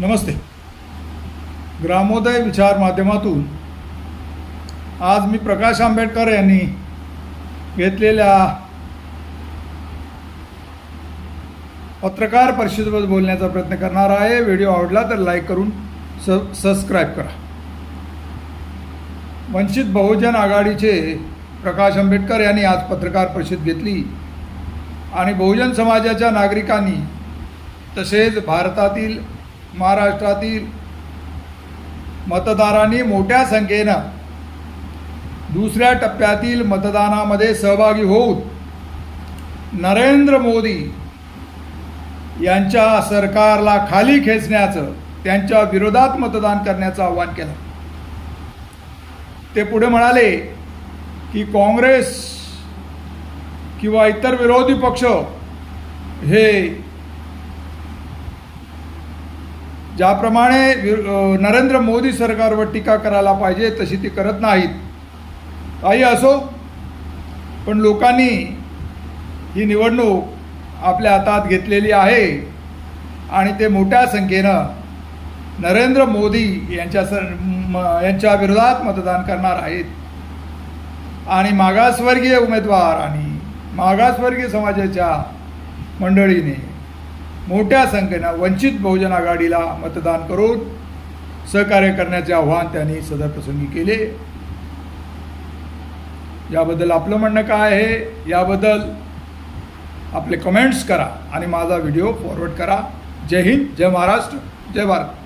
नमस्ते. ग्रामोदय विचार माध्यमातून आज मी प्रकाश आंबेडकर यांनी घेतलेल्या पत्रकार परिषदेबद्दल बोलण्याचा प्रयत्न करणार आहे. व्हिडिओ आवडला तर लाईक करून स सबस्क्राईब करा. वंचित बहुजन आघाडीचे प्रकाश आंबेडकर यांनी आज पत्रकार परिषद घेतली आणि बहुजन समाजाच्या नागरिकांनी तसेच भारतातील महाराष्ट्रातील मतदारांनी मोठ्या संख्येनं दुसऱ्या टप्प्यातील मतदानामध्ये सहभागी होऊन नरेंद्र मोदी यांच्या सरकारला खाली खेचण्याचं त्यांच्या विरोधात मतदान करण्याचं आव्हान केलं. ते पुढे म्हणाले की काँग्रेस किंवा इतर विरोधी पक्ष हे ज्याप्रमाणे नरेंद्र मोदी सरकारवर टीका करायला पाहिजे तशी ती करत नाहीत. काही असो पण लोकांनी ही निवडणूक आपल्या हातात घेतलेली आहे आणि ते मोठ्या संख्येनं नरेंद्र मोदी यांच्या सर म- यांच्या विरोधात मतदान करणार आहेत. आणि मागासवर्गीय उमेदवार आणि मागासवर्गीय समाजाच्या मंडळीने मोठ्या संख्येनं वंचित बहुजन आघाडीला मतदान करून सहकार्य करण्याचे आव्हान त्यांनी सदर प्रसंगी केले. याबद्दल आपलं म्हणणं काय आहे? याबद्दल आपले कमेंट्स करा आणि माझा व्हिडिओ फॉरवर्ड करा. जय हिंद जय महाराष्ट्र जय भारत.